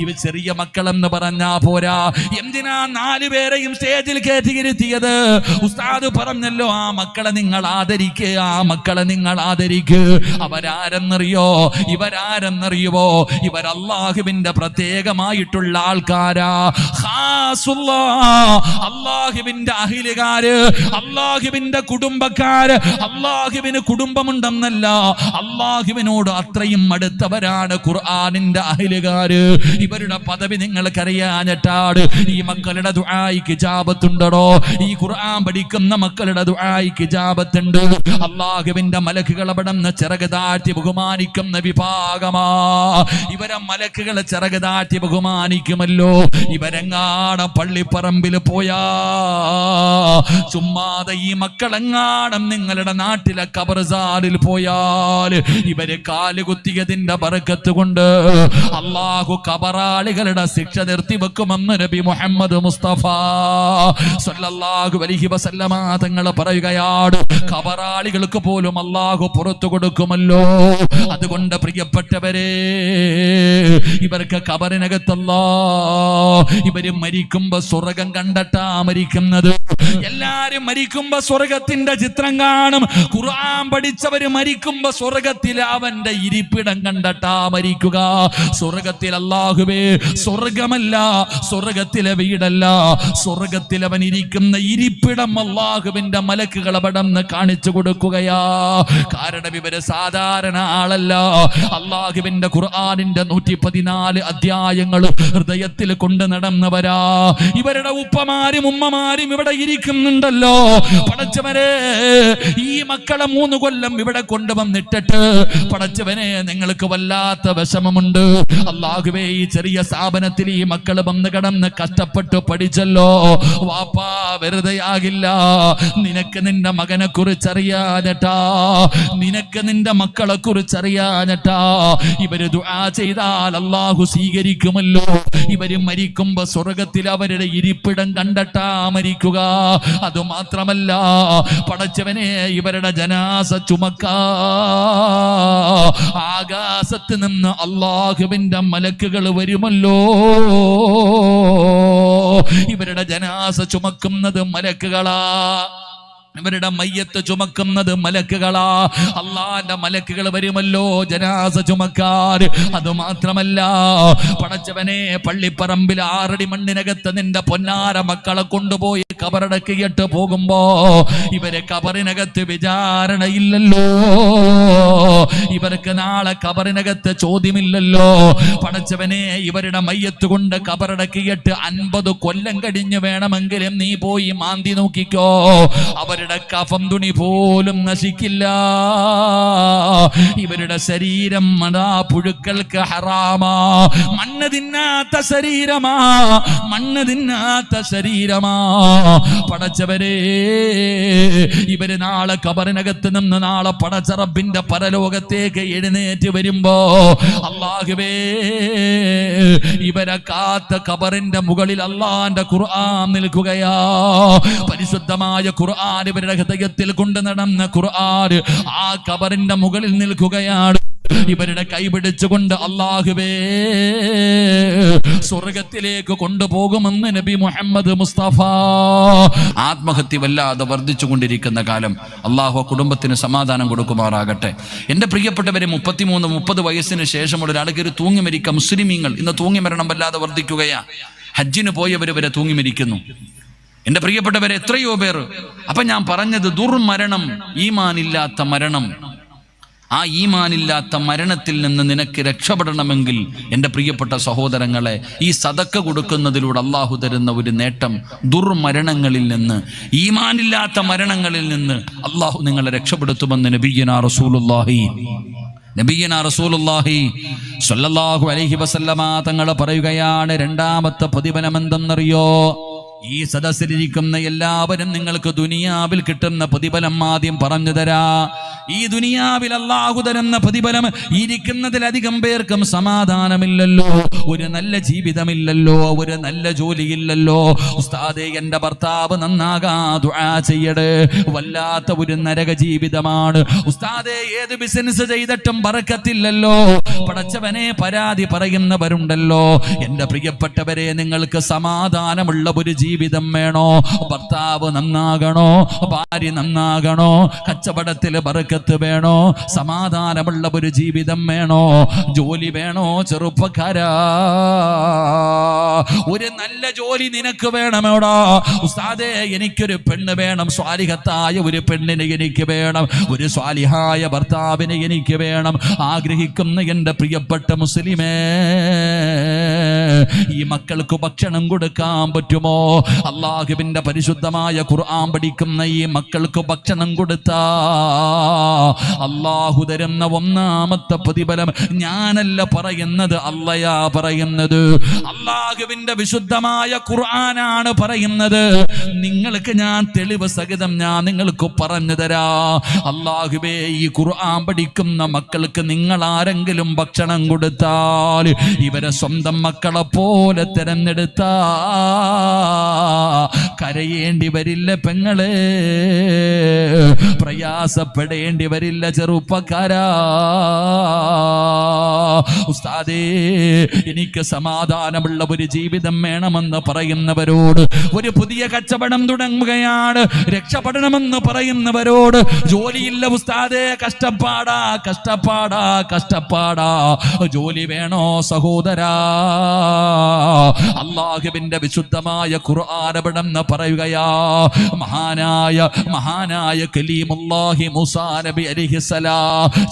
ഇവ ചെറിയ മക്കളെന്ന് പറഞ്ഞാ പോരാ. എന്തിനാ നാലു പേരെയും സ്റ്റേജിൽ കയറ്റിയിരുത്തിയത് ഉസ്താദ് പറഞ്ഞല്ലോ ആ മക്കളെ നിങ്ങൾ ആദരിക്കുക ആ മക്കളെ നിങ്ങൾ ആദരിക്കുക അവരാരെന്നറിയോ? ഇവരാരെന്നറിയുവോ? ഇവർ അള്ളാഹുവിന്റെ പ്രത്യേകമായിട്ടുള്ള ആൾക്കാരാ. അള്ളാഹുവിന്റെ അഹിലുകാര് അള്ളാഹുവിന്റെ കുടുംബക്കാര് അള്ളാഹുവിന് കുടുംബമുണ്ടെന്നല്ല അള്ളാഹുവിനോട് അത്രയും അടുത്തവരാണ് ഖുർആാനിന്റെ അഹിലുകാര്. ഇവരുടെ പദവി നിങ്ങൾക്കറിയാഞ്ഞിട്ടാട് ഈ മക്കളുടെ ദുആയിക്ക് ജാപത്തുണ്ടോ ഈ ഖുർആൻ പഠിക്കുന്ന മക്കളുടെ ദുആയിക്ക് ജാപത്തുണ്ട് അള്ളാഹുവിന്റെ മലക്കുകൾ അവിടെ നിന്ന് ചിറക് താഴ്ത്തി ബഹുമാനിക്കുന്ന വിഭാഗമാ. ഇവരെ മലക്കുകളെ ചിറക് താഴ്ത്തി ബഹുമാനിക്കുമല്ലോ. ഇവരെങ്ങാടം പള്ളിപ്പറമ്പിൽ പോയാ. ചുമ്മാതെ ഈ മക്കളെങ്ങാടം നിങ്ങളുടെ നാട്ടിലെ കബർസാലിൽ പോയാൽ ഇവർ കാലുകുത്തിയതിന്റെ പറക്കത്ത് കൊണ്ട് അള്ളാഹു കബറാളികളുടെ ശിക്ഷ നിർത്തിവെക്കുമെന്ന് നബി മുഹമ്മദ് മുസ്തഫ സല്ലല്ലാഹു അലൈഹി വസല്ലമ തങ്ങൾ പറയുകയാണ്. കബറാളികൾക്ക് പോലും അള്ളാഹു പുറത്തു കൊടുക്കുമല്ലോ. അതുകൊണ്ട് പ്രിയപ്പെട്ടവരെ ഇവർക്ക് കബറിനകത്തല്ല ഇവർ മരിക്കുമ്പോ സ്വർഗം കണ്ടട്ടാ മരിക്കുന്നത്. എല്ലാരും മരിക്കുമ്പോ സ്വർഗത്തിന്റെ ചിത്രം കാണും. ഖുർആൻ പഠിച്ചവര് മരിക്കുമ്പോ സ്വർഗത്തിൽ അവന്റെ ഇരിപ്പിടം കണ്ടട്ടാ മരിക്കുക. സ്വർഗത്തിൽ അല്ലാഹുവേ സ്വർഗമല്ല സ്വർഗത്തിലെ വീടല്ല. സ്വർഗത്തിൽ അവൻ ഇരിക്കുന്ന ഇരിപ്പിടം അള്ളാഹുവിന്റെ മലക്കുകൾ അവിടെന്ന് കാണിച്ചു കൊടുക്കുകയാ. കാരണം ഇവർ സാധാരണ ആളല്ല. അള്ളാഹുവിന്റെ ഖുർആാനിന്റെ നൂറ്റി പതിനാല് അധ്യായങ്ങൾ ഹൃദയത്തിൽ കൊണ്ട് നടന്നവരാ. ഇവരുടെ ഉപ്പമാരും ഉമ്മമാരും ഇവിടെ ഇരിക്കുന്നുണ്ടല്ലോ പടച്ചവരെ ഈ മക്കളെ മൂന്ന് കൊല്ലം ഇവിടെ കൊണ്ടുവന്നിട്ടിട്ട് പടച്ചവനെ നിങ്ങൾക്ക് വല്ലാത്ത വിഷമമുണ്ട്. അള്ളാഹുവേ ഈ ചെറിയ സ്ഥാപനത്തിൽ ഈ മക്കൾ വന്ന് കടന്ന് കഷ്ടപ്പെട്ട് പഠിച്ചല്ലോ. വാപ്പാ വെറുതെ ആകില്ല. നിനക്ക് നിന്റെ മകനെ കുറിച്ച് അറിയാഞ്ഞട്ടാ നിനക്ക് നിന്റെ മക്കളെ കുറിച്ച് അറിയാഞ്ഞട്ടാ ഇവർ ദുആ ചെയ്താൽ അള്ളാഹു സ്വീകരിക്കുമല്ലോ. ഇവർ മരിക്കുമ്പോ സ്വർഗത്തിൽ അവരുടെ ഇരിപ്പിടം കണ്ടട്ടാ മരിക്കുക. അത് മാത്രമല്ല പടച്ചവനെ ഇവരുടെ ജനാസ ചുമക്ക. ആകാശത്ത് നിന്ന് അള്ളാഹുവിന്റെ മലക്കുകൾ വരുമല്ലോ. ഇവരുടെ ജനാസ ചുമക്കുന്നത് മലക്കുകളാ. ഇവരുടെ മയ്യത്ത് ചുമക്കുന്നത് മലക്കുകളാ. അള്ളാന്റെ മലക്കുകൾ വരുമല്ലോ ജനാസ ചുമക്കാർ. അത് മാത്രമല്ല പടച്ചവനെ പള്ളിപ്പറമ്പിൽ ആറടി മണ്ണിനകത്ത് നിന്റെ പൊന്നാര മക്കളെ കൊണ്ടുപോയി കബറടക്കിയിട്ട് പോകുമ്പോ ഇവരെ കബറിനകത്ത് വിചാരണയില്ലല്ലോ. ഇവർക്ക് നാളെ കബറിനകത്ത് ചോദ്യമില്ലല്ലോ. പടച്ചവനെ ഇവരുടെ മയ്യത്ത് കൊണ്ട് കബറടക്കിയിട്ട് അൻപത് കൊല്ലം കഴിഞ്ഞ് വേണമെങ്കിലും നീ പോയി മാന്തി നോക്കിക്കോ. അവരുടെ കഫം തുണി പോലും നശിക്കില്ല. ഇവരുടെ ശരീരം മടാ പുഴുക്കൾക്ക് ഹറാമാ. മണ്ണ് തിന്നാത്ത ശരീരമാ. മണ്ണ് തിന്നാത്ത ശരീരമാ. പടച്ചവരെ ഇവർ നാളെ കബറിനകത്ത് നിന്ന് നാളെ പടച്ചറബിന്റെ പരലോകത്തേക്ക് എഴുന്നേറ്റ് വരുമ്പോ അള്ളാഹുവേ ഇവരെ കാത്ത കബറിന്റെ മുകളിൽ അള്ളാന്റെ ഖുർആൻ നിൽക്കുകയാ. പരിശുദ്ധമായ ഖുർആൻ ഇവരുടെ ഹൃദയത്തിൽ കൊണ്ടു നടന്ന ഖുർആൻ ആ കബറിന്റെ മുകളിൽ നിൽക്കുകയാണ്. ഇവരുടെ കൈപിടിച്ചുകൊണ്ട് അള്ളാഹുവേ സ്വർഗത്തിലേക്ക് കൊണ്ടുപോകുമെന്ന് നബി മുഹമ്മദ് മുസ്തഫ. ആത്മഹത്യ വല്ലാതെ വർദ്ധിച്ചു കൊണ്ടിരിക്കുന്ന കാലം അള്ളാഹു കുടുംബത്തിന് സമാധാനം കൊടുക്കുമാറാകട്ടെ. എന്റെ പ്രിയപ്പെട്ടവരെ മുപ്പത്തിമൂന്ന് മുപ്പത് വയസ്സിന് ശേഷമുള്ള ഒരാൾക്ക് ഒരു തൂങ്ങി മരിക്ക മുസ്ലിമീങ്ങൾ. ഇന്ന് തൂങ്ങി മരണം വല്ലാതെ വർദ്ധിക്കുകയാ. ഹജ്ജിന് പോയവർ വരെ തൂങ്ങി മരിക്കുന്നു. എന്റെ പ്രിയപ്പെട്ടവരെ എത്രയോ പേർ. അപ്പൊ ഞാൻ പറഞ്ഞത് ദുർമരണം ഈമാനില്ലാത്ത മരണം. ആ ഈമാനില്ലാത്ത മരണത്തിൽ നിന്ന് നിനക്ക് രക്ഷപ്പെടണമെങ്കിൽ എന്റെ പ്രിയപ്പെട്ട സഹോദരങ്ങളെ ഈ സതക്ക കൊടുക്കുന്നതിലൂടെ അള്ളാഹു തരുന്ന ഒരു നേട്ടം ദുർമരണങ്ങളിൽ നിന്ന് ഈമാനില്ലാത്ത മരണങ്ങളിൽ നിന്ന് അള്ളാഹു നിങ്ങളെ രക്ഷപ്പെടുത്തുമെന്ന് നബിയന റസൂലുല്ലാഹി നബിയന റസൂലുല്ലാഹി സ്വല്ലല്ലാഹു അലൈഹി വസല്ലമ തങ്ങൾ പറയുകയാണ് രണ്ടാമത്തെ പ്രതിഫലം എന്തെന്നറിയോ ഈ സദസ്സിലിരിക്കുന്ന എല്ലാവരും നിങ്ങൾക്ക് ദുനിയാവിൽ കിട്ടുന്ന പ്രതിഫലം ആദ്യം പറഞ്ഞു തരാ. ഈ ദുനിയാവിൽ അള്ളാഹു തരുന്ന പ്രതിഫലം ഇരിക്കുന്നതിലധികം പേർക്കും സമാധാനമില്ലല്ലോ. ഒരു നല്ല ജീവിതമില്ലല്ലോ ഒരു നല്ല ജോലിയില്ലല്ലോ. ഉസ്താദേ എന്റെ ഭർത്താവ് നന്നാകാ ദുആ ചെയ്യട്. വല്ലാത്ത ഒരു നരക ജീവിതമാണ്. ഉസ്താദേ ഏത് ബിസിനസ് ചെയ്തിട്ടും പറക്കത്തില്ലല്ലോ പടച്ചവനെ പരാതി പറയുന്നവരുണ്ടല്ലോ. എന്റെ പ്രിയപ്പെട്ടവരെ നിങ്ങൾക്ക് സമാധാനമുള്ള ഒരു ജീവിതം ജീവിതം വേണോ? ഭർത്താവ് നന്നാകണോ? ഭാര്യ നന്നാകണോ? കച്ചവടത്തിൽ ബർക്കത്ത് വേണോ? സമാധാനമുള്ള ഒരു ജീവിതം വേണോ? ജോലി വേണോ ചെറുപ്പക്കാരാ? ഒരു നല്ല ജോലി നിനക്ക് വേണമെടാ? ഉസ്താദേ എനിക്കൊരു പെണ്ണ് വേണം. സ്വാലിഹത്തായ ഒരു പെണ്ണിനെ എനിക്ക് വേണം. ഒരു സ്വാലിഹായ ഭർത്താവിനെ എനിക്ക് വേണം. ആഗ്രഹിക്കുന്ന എന്റെ പ്രിയപ്പെട്ട മുസ്ലിമേ ഈ മക്കൾക്ക് ഭക്ഷണം കൊടുക്കാൻ പറ്റുമോ? അള്ളാഹുവിന്റെ പരിശുദ്ധമായ ഖുർആൻ പഠിക്കുന്ന ഈ മക്കൾക്ക് ഭക്ഷണം കൊടുത്ത. അള്ളാഹു തരുന്ന ഒന്നാമത്തെ പ്രതിഫലം ഞാനല്ല പറയുന്നത് അല്ലയാ പറയുന്നത്. അള്ളാഹുവിന്റെ വിശുദ്ധമായ ഖുർആനാണ് പറയുന്നത്. നിങ്ങൾക്ക് ഞാൻ തെളിവ് സഹിതം ഞാൻ നിങ്ങൾക്ക് പറഞ്ഞു തരാ. അള്ളാഹുബേ ഈ ഖുർആൻ പഠിക്കുന്ന മക്കൾക്ക് നിങ്ങൾ ആരെങ്കിലും ഭക്ഷണം കൊടുത്താൽ ഇവരെ സ്വന്തം മക്കളെ പോലെ തിരഞ്ഞെടുത്താ. കരയേണ്ടി വരില്ല പെങ്ങളെ. പ്രയാസപ്പെടേണ്ടി വരില്ല ചെറുപ്പക്കാരാ. ഉസ്താദേ എനിക്ക് സമാധാനമുള്ള ഒരു ജീവിതം വേണമെന്ന് പറയുന്നവരോട് ഒരു പുതിയ കച്ചവടം തുടങ്ങുകയാണ്. രക്ഷപ്പെടണമെന്ന് പറയുന്നവരോട് ജോലിയില്ല ഉസ്താദേ കഷ്ടപ്പാടാ കഷ്ടപ്പാടാ കഷ്ടപ്പാടാ. ജോലി വേണോ സഹോദരാ? അള്ളാഹുവിന്റെ വിശുദ്ധമായ ഖുർആാനപടം പറയുകയാ മഹാനായ മഹാനായ കലീമുല്ലാഹി മുസാ നബി അലിഹിസലാ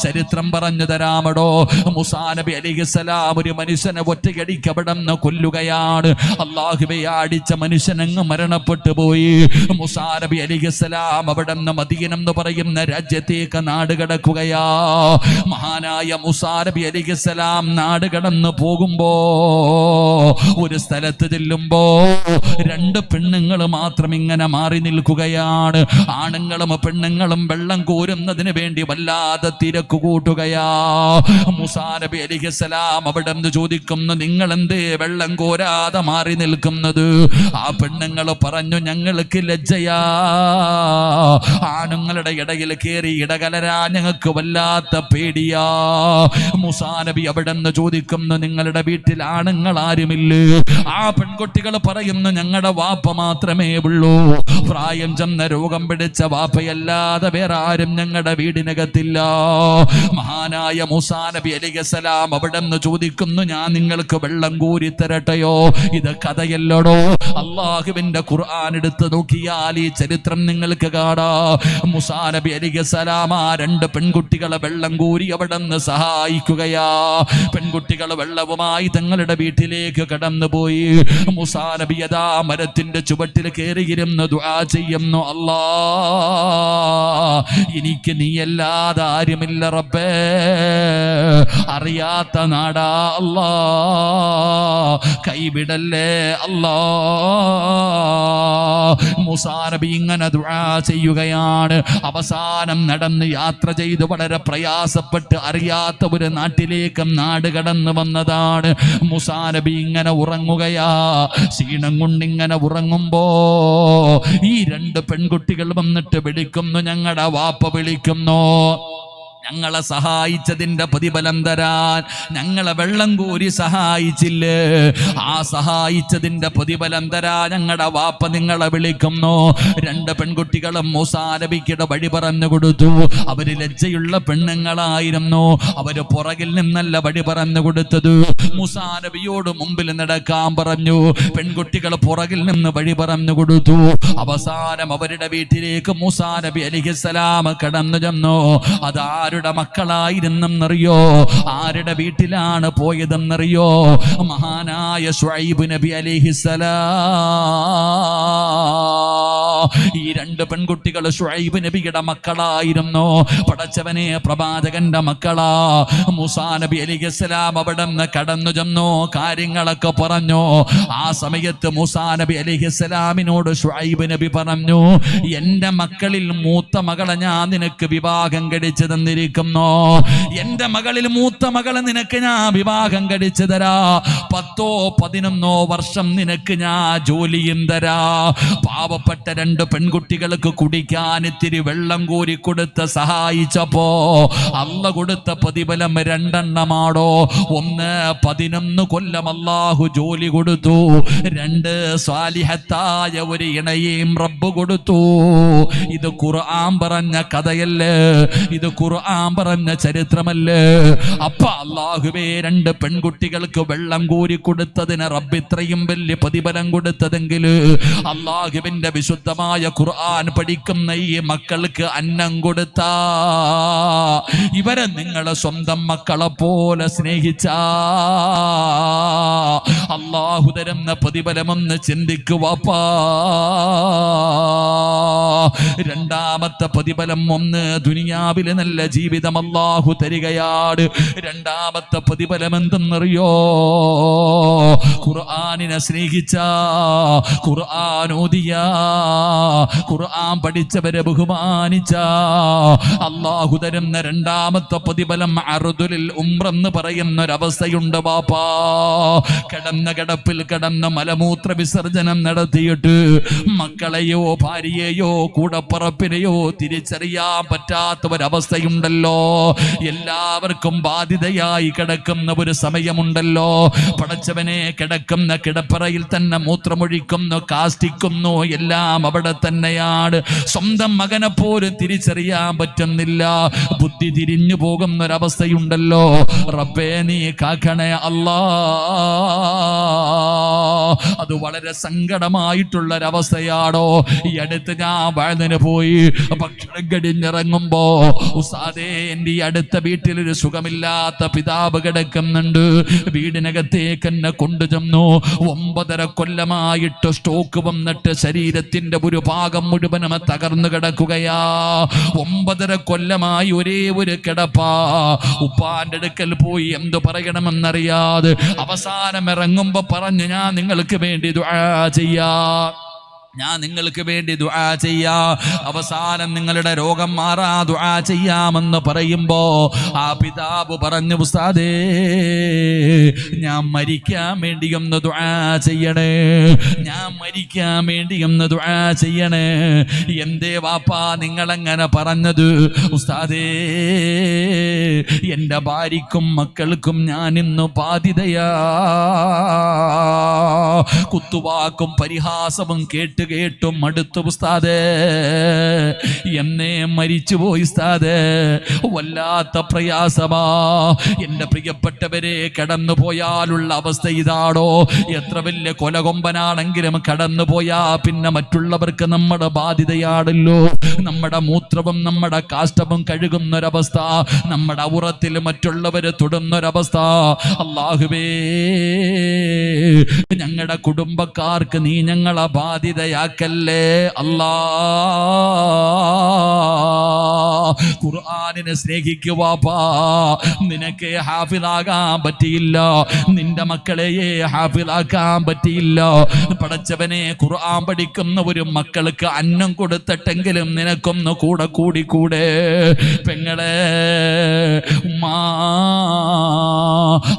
ചരിത്രം പറഞ്ഞു തരാമടോ. മുസാ നബി അലിഹിസലാം ഒരു മനുഷ്യനെ ഒറ്റയടിക്കവിടന്ന് കൊല്ലുകയാണ്. അള്ളാഹുബെ അടിച്ച മനുഷ്യനങ്ങ് മരണപ്പെട്ടു പോയി. മുസാ നബി അലിഹിസലാം അവിടെ നിന്ന് മദീനം എന്ന് പറയുന്ന രാജ്യത്തേക്ക് നാട് കടക്കുകയാ. മഹാനായ മുസാ നബി അലിഹിസലാം നാട് കടന്ന് പോകുമ്പോ ഒരു സ്ഥലത്ത് ചെല്ലുമ്പോ രണ്ട് പെണ്ണുങ്ങൾ മാത്രം ഇങ്ങനെ മാറി നിൽക്കുകയാണ്. ആണുങ്ങളും പെണ്ണുങ്ങളും വെള്ളം കോരുന്നതിന് വേണ്ടി വല്ലാതെ തിരക്ക് കൂട്ടുകയാ. അവിടെ നിന്ന് ചോദിക്കുന്നു നിങ്ങൾ എന്തേ വെള്ളം കോരാതെ മാറി നിൽക്കുന്നത്? ആ പെണ്ണുങ്ങൾ പറഞ്ഞു ഞങ്ങൾക്ക് ലജ്ജയാ. ആണുങ്ങളുടെ ഇടയിൽ കയറി ഇടകലരാ. ഞങ്ങൾക്ക് വല്ലാത്ത പേടിയാ. മുസാനബി അവിടെ നിന്ന് ചോദിക്കുന്നു നിങ്ങളുടെ വീട്ടിൽ ആണുങ്ങൾ ആരുമില്ലേ ആ പെൺകുട്ടികൾ പറയുന്നു ഞങ്ങളുടെ വാപ്പ മാത്രമേ ഉള്ളൂ. പ്രായം ചെന്ന രോഗം പിടിച്ച വാപ്പയല്ലാതെ വേറെ ആരും ഞങ്ങളുടെ വീടിനകത്തില്ല. മഹാനായ മുസാ നബി അലിഗസലാം അവിടെ നിന്ന് ചോദിക്കുന്നു ഞാൻ നിങ്ങൾക്ക് വെള്ളം കോരി തരട്ടെയോ ഇത് കഥയല്ലടോ. അള്ളാഹുവിന്റെ ഖുർആൻ എടുത്ത് നോക്കിയാൽ ഈ ചരിത്രം നിങ്ങൾക്ക് കാണാ. മുസാ നബി അലിഗസലാം ആ രണ്ട് പെൺകുട്ടികളെ വെള്ളം കോരി അവിടെ നിന്ന് സഹായിക്കുകയാ. പെൺകുട്ടികൾ വെള്ളവുമായി തങ്ങളുടെ വീട്ടിലേക്ക് കടന്നുപോയി മുസാ നബി യഥാ മരത്തിന്റെ ചുവട്ടിൽ കയറിയിരുന്ന് ദുആ ചെയ്യുന്നു. അല്ലാ എനിക്ക് നീയല്ലാതെ ആരുമില്ല റബ്ബേ. അറിയാത്ത നാടാ അല്ലാ. കൈവിടല്ലേ അല്ലാ. മുസാ നബി ഇങ്ങനെ ദുആ ചെയ്യുകയാണ്. അവസാനം നടന്ന് യാത്ര ചെയ്ത് വളരെ പ്രയാസപ്പെട്ട് അറിയാത്ത ഒരു നാട്ടിലേക്കും നാട് കടന്നു വന്നതാണ്. മുസാനബി ഇങ്ങനെ ഉറങ്ങുകയാ. ക്ഷീണം കൊണ്ടിങ്ങനെ ഉറങ്ങുമ്പോ ഈ രണ്ട് പെൺകുട്ടികൾ വന്നിട്ട് വിളിക്കുന്നു ഞങ്ങളുടെ വാപ്പ വിളിക്കുന്നു. ഞങ്ങളെ സഹായിച്ചതിന്റെ പ്രതിഫലം തരാൻ. ഞങ്ങളെ വെള്ളം കോരി സഹായിച്ചില്ലേ? ആ സഹായിച്ചതിന്റെ പ്രതിഫലം തരാ. ഞങ്ങളുടെ വാപ്പ നിങ്ങളെ വിളിക്കുന്നു. രണ്ട് പെൺകുട്ടികളും മൂസാനബിക്കിടെ വഴി പറഞ്ഞു കൊടുത്തു. അവർ ലജ്ജയുള്ള പെണ്ണുങ്ങളായിരുന്നു. അവർ പുറകിൽ നിന്നല്ല വഴി പറഞ്ഞു കൊടുത്തത്. മുസാനബിയോട് മുമ്പിൽ നടക്കാൻ പറഞ്ഞു. പെൺകുട്ടികൾ പുറകിൽ നിന്ന് വഴി പറഞ്ഞു കൊടുത്തു. അവസാനം അവരുടെ വീട്ടിലേക്ക് മുസാനബി അലിഹിസലാം കടന്നു ചെന്നു. അതാരുടെ മക്കളായിരുന്നെന്നറിയോ? ആരുടെ വീട്ടിലാണ് പോയതെന്നറിയോ? മഹാനായ ഷുഐബ് നബി അലിഹിസലാം ഈ രണ്ട് പെൺകുട്ടികൾ ഷുഹൈബ് നബിയുടെ മക്കളായിരുന്നു. പടച്ചവനെ പ്രവാചകന്റെ മക്കളാ. മുസാ നബി അലിഹിസ്ലാം അവിടെ നിന്ന് കടന്നു ചെന്നു കാര്യങ്ങളൊക്കെ പറഞ്ഞു. ആ സമയത്ത് മുസാ നബി അലിഹിസ്ലാമിനോട് ഷുഹൈബ് നബി പറഞ്ഞു എന്റെ മക്കളിൽ മൂത്ത മകളെ ഞാൻ നിനക്ക് വിവാഹം കഴിച്ചു തന്നിരിക്കുന്നു. എന്റെ മകളിൽ മൂത്ത മകളെ നിനക്ക് ഞാൻ വിവാഹം കഴിച്ചു തരാ. പത്തോ പതിനൊന്നോ വർഷം നിനക്ക് ഞാൻ ജോലിയും തരാ. പാവപ്പെട്ട രണ്ട് രണ്ട് പെൺകുട്ടികൾക്ക് കുടിക്കാൻ ഇത്തിരി വെള്ളം കോരി കൊടുത്ത് സഹായിച്ചപ്പോ അല്ല കൊടുത്ത പ്രതിഫലം രണ്ടെണ്ണമാടോ. ഒന്ന് പതിനൊന്ന് കൊല്ലം അള്ളാഹു ജോലി കൊടുത്തു. രണ്ട് സ്വാലിഹത്തായ ഒരു ഇണയെയും റബ്ബ് കൊടുത്തു. ഇത് ഖുർആൻ പറഞ്ഞ കഥയല്ലേ? ഇത് ഖുർആൻ പറഞ്ഞ ചരിത്രമല്ലേ? അപ്പ അള്ളാഹുവേ രണ്ട് പെൺകുട്ടികൾക്ക് വെള്ളം കോരി കൊടുത്തതിന് റബ്ബ് ഇത്രയും വലിയ പ്രതിഫലം കൊടുത്തതെങ്കിൽ അള്ളാഹുവിന്റെ വിശുദ്ധമായ ഖുർആൻ പഠിക്കുന്ന ഈ മക്കൾക്ക് അന്നം കൊടുത്ത. ഇവരെ നിങ്ങളെ സ്വന്തം മക്കളെ പോലെ സ്നേഹിച്ച. അള്ളാഹു പ്രതിഫലമെന്ന് ചിന്തിക്കുവാപ്പാ രണ്ടാമത്തെ പ്രതിഫലം ഒന്ന് ദുനിയാവിലെ നല്ല ജീവിതം അള്ളാഹു തരികയാട്. രണ്ടാമത്തെ പ്രതിഫലം എന്തെന്നറിയോ? ഖുർആാനിനെ സ്നേഹിച്ച ഖുർആൻ ഓതിയ. ഖുർആൻ പഠിച്ചവരെ ബഹുമാനിച്ച. അള്ളാഹു തരുന്ന രണ്ടാമത്തെ പ്രതിഫലം അറുതുലിൽ ഉംറെന്ന് പറയുന്ന ഒരവസ്ഥയുണ്ട് ബാപ്പാ. കിടന്ന കിടപ്പിൽ കിടന്ന മലമൂത്ര വിസർജനം നടത്തിയിട്ട് മക്കളെയോ ഭാര്യയെയോ കൂടപ്പറപ്പിനെയോ തിരിച്ചറിയാൻ പറ്റാത്ത ഒരവസ്ഥയുണ്ടല്ലോ എല്ലാവർക്കും ബാധിതയായി കിടക്കുന്ന ഒരു സമയമുണ്ടല്ലോ. പടച്ചവനെ കിടക്കുന്ന കിടപ്പറയിൽ തന്നെ മൂത്രമൊഴിക്കുന്നു കാസ്റ്റിക്കുന്നു എല്ലാം അവിടെ തന്നെയാണ്. സ്വന്തം മകനെ പോലും തിരിച്ചറിയാൻ പറ്റുന്നില്ല. ബുദ്ധി തിരിഞ്ഞു പോകുന്ന ഒരവസ്ഥയുണ്ടല്ലോ റബ്ബേ നീ കാക്കണേ അല്ലാ. അത് വളരെ സങ്കടമായിട്ടുള്ള ഒരവസ്ഥയാണോ ഈ അടുത്ത് ഞാൻ വഴുതിന് പോയി ഭക്ഷണം കടിഞ്ഞിറങ്ങുമ്പോ ഉസാദേ എന്റെ ഈ അടുത്ത വീട്ടിലൊരു സുഖമില്ലാത്ത പിതാവ് കിടക്കുന്നുണ്ട്. വീടിനകത്തേക്ക് എന്നെ കൊണ്ടു ചെന്നു ഒമ്പതര കൊല്ലമായിട്ട് സ്റ്റോക്ക് വന്നിട്ട് ശരീരത്തിന്റെ ഒരു ഭാഗം മുഴുവനും തകർന്നു കിടക്കുകയാ. ഒമ്പതര കൊല്ലമായി ഒരേ ഒരു കിടപ്പാ. ഉപ്പാന്റെ അടുക്കൽ പോയി എന്തു പറയണമെന്നറിയാതെ അവസാനം ഇറങ്ങുമ്പോ പറഞ്ഞു ഞാൻ നിങ്ങൾക്ക് വേണ്ടി ചെയ്യാ. ഞാൻ നിങ്ങൾക്ക് വേണ്ടി ദുആ ചെയ്യാ. അവസാനം നിങ്ങളുടെ രോഗം മാറാ ദുആ ചെയ്യാമെന്ന് പറയുമ്പോ ആ പിതാവ് പറഞ്ഞു ഉസ്താദേ ഞാൻ മരിക്കാൻ വേണ്ടി ഒന്ന് ദുആ ചെയ്യണേ. ഞാൻ മരിക്കാൻ വേണ്ടി ഒന്ന് ദുആ ചെയ്യണേ. എന്തേ വാപ്പാ നിങ്ങളെങ്ങനെ പറഞ്ഞത്? ഉസ്താദേ എന്റെ ഭാര്യക്കും മക്കൾക്കും ഞാൻ ഇന്ന് ബാധിതയാ കുത്തുവാക്കും പരിഹാസവും കേട്ട് കേട്ടും മടുത്തു ഉസ്താദേ. എന്നേ മരിച്ചുപോയി ഉസ്താദേ. വല്ലാത്ത പ്രയാസമാ. എന്റെ പ്രിയപ്പെട്ടവരെ കടന്നു പോയാലുള്ള അവസ്ഥ ഇതാണോ എത്ര വലിയ കൊലകൊമ്പനാണെങ്കിലും കടന്നു പോയാ പിന്നെ മറ്റുള്ളവർക്ക് നമ്മുടെ ബാധ്യതയാണല്ലോ നമ്മുടെ മൂത്രവും നമ്മുടെ കാഷ്ടവും കഴുകുന്നൊരവസ്ഥ. നമ്മുടെ ഔറത്തിൽ മറ്റുള്ളവര് തൊടുന്നൊരവസ്ഥ. അള്ളാഹുവേ ഞങ്ങളുടെ കുടുംബക്കാർക്ക് നീ ഞങ്ങളെ ബാധിതയാക്കല്ലേ അല്ലാ. ഖുർആാനിനെ സ്നേഹിക്കുവാപ്പാ നിനക്ക് ഹാഫിലാകാൻ പറ്റിയില്ല. നിന്റെ മക്കളെയെ ഹാഫിലാക്കാൻ പറ്റിയില്ല. പടച്ചവനെ ഖുർആൻ പഠിക്കുന്ന ഒരു മക്കൾക്ക് അന്നം കൊടുത്തിട്ടെങ്കിലും നിനക്കൊന്ന് കൂടെ കൂടി കൂടെ. പെങ്ങളെ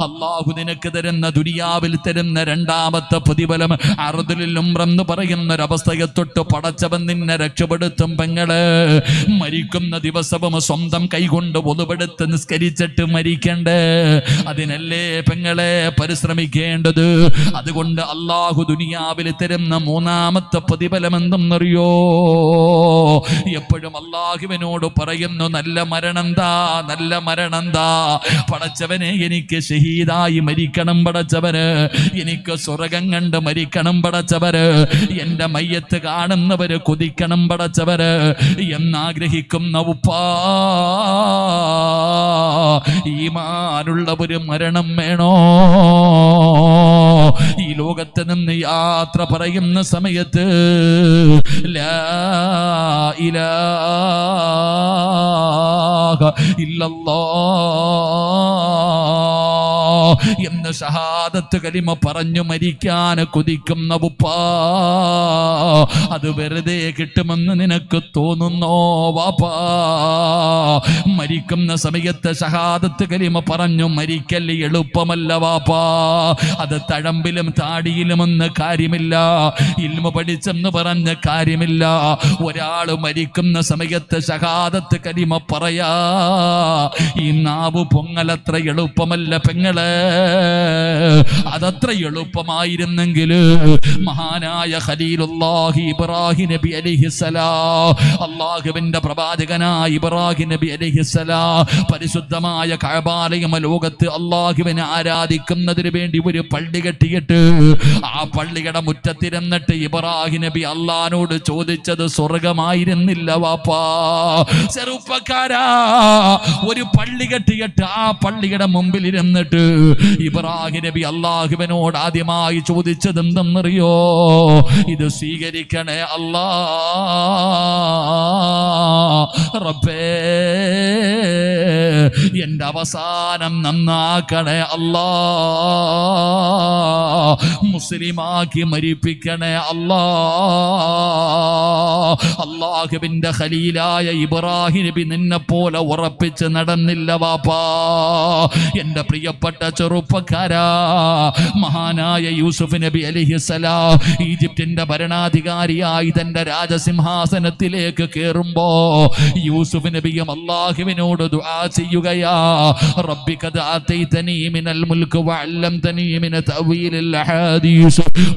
അള്ളാഹു നിനക്ക് തരുന്ന ദുരിയാവിൽ തരുന്ന രണ്ടാമത്തെ പ്രതിഫലം അറുതിലും എന്ന് പറയുന്ന ഒരവസ്ഥയെ തൊട്ട് പടച്ചവൻ നിന്നെ രക്ഷപ്പെടുത്തും പെങ്ങൾ. മരിക്കുന്ന ദിവസവും സ്വന്തം കൈകൊണ്ട് പൊതുപെടുത്ത് നിസ്കരിച്ചിട്ട് മരിക്കണ്ടേ അതിനല്ലേ പെങ്ങളെ പരിശ്രമിക്കേണ്ടത്? അതുകൊണ്ട് അള്ളാഹു ദുനിയാവിൽ തരുന്ന മൂന്നാമത്തെ പ്രതിഫലം എന്തെന്നറിയോ എപ്പോഴും അള്ളാഹുവിനോട് പറയുന്നു നല്ല മരണം താ നല്ല മരണം താ പടച്ചവനെ എനിക്ക് ഷഹീദായി മരിക്കണം പടച്ചവന്. എനിക്ക് സ്വർഗം കണ്ട് മരിക്കണം പടച്ചവര് എന്റെ മയ്യത്ത് കാണുന്നവര് കൊതിക്കണം പടച്ചവര് എന്നാഗ്രഹിക്കുന്ന ഉപ്പാ ഈമാനുള്ള ഒരു മരണം വേണോ? ഈ ലോകത്ത് നിന്ന് യാത്ര പറയുന്ന സമയത്ത് ഇല്ലല്ലോ. ഷഹാദത്ത് കലിമ പറഞ്ഞു മരിക്കാൻ കുതിക്കുന്ന അത് വെറുതെ കിട്ടുമെന്ന് നിനക്ക് തോന്നുന്നോ വാപ്പാ? മരിക്കുന്ന സമയത്ത് ഷഹാദത്ത് കലിമ പറഞ്ഞു മരിക്കൽ എളുപ്പമല്ല വാപ്പാ. അത് തഴമ്പിലും താടിയിലുമൊന്ന് കാര്യമില്ല. ഇൽമ പഠിച്ചെന്ന് പറഞ്ഞ കാര്യമില്ല. ഒരാൾ മരിക്കുന്ന സമയത്ത് ഷഹാദത്ത് കലിമ പറയാ ഈ നാവ് പൊങ്ങലത്ര എളുപ്പമല്ല പെങ്ങൾ. അതത്ര എളുപ്പമായിരുന്നെങ്കിൽ മഹാനായ ഖലീലുല്ലാഹി ഇബ്രാഹിം നബി അലിഹിസലാ അള്ളാഹുവിന്റെ പ്രവാചകനായ ഇബ്രാഹിം നബി അലിഹിസലാ പരിശുദ്ധമായ കഴബാലയമ ലോകത്ത് അള്ളാഹുവിനെ ആരാധിക്കുന്നതിന് വേണ്ടി ഒരു പള്ളി കെട്ടിയിട്ട് ആ പള്ളിയുടെ മുറ്റത്തിരുന്നിട്ട് ഇബ്രാഹിം നബി അള്ളഹാനോട് ചോദിച്ചത് സ്വർഗമായിരുന്നില്ല വാപ്പാ. ചെറുപ്പക്കാരാ ഒരു പള്ളി കെട്ടിയിട്ട് ആ പള്ളിയുടെ മുമ്പിൽ ഇരുന്നിട്ട് ഇബ്രാഹിം നബി അള്ളാഹുവിനോട് ആദ്യമായി ചോദിച്ചത് എന്തെന്നറിയോ ഇത് സ്വീകരിക്കണേ അല്ലാ റബ്ബേ എന്റെ അവസാനം നന്നാക്കണേ അല്ലാ മുസ്ലിമാക്കി മരിപ്പിക്കണേ അല്ലാ അള്ളാഹുബിന്റെ ഖലീലായ ഇബ്രാഹിം നബി നിന്നെ പോലെ ഉറപ്പിച്ച് നടന്നില്ല വാപ്പാ. എന്റെ പ്രിയപ്പെട്ട മഹാനായ യൂസുഫ് നബി അലിഹിസലാ ഈജിപ്തിന്റെ ഭരണാധികാരിയായി തന്റെ രാജസിംഹാസനത്തിലേക്ക് കയറുമ്പോ യൂസുഫ് നബിയും അള്ളാഹുവിനോട് ദുആ ചെയ്യുകയാ. റബ്ബിക്കത്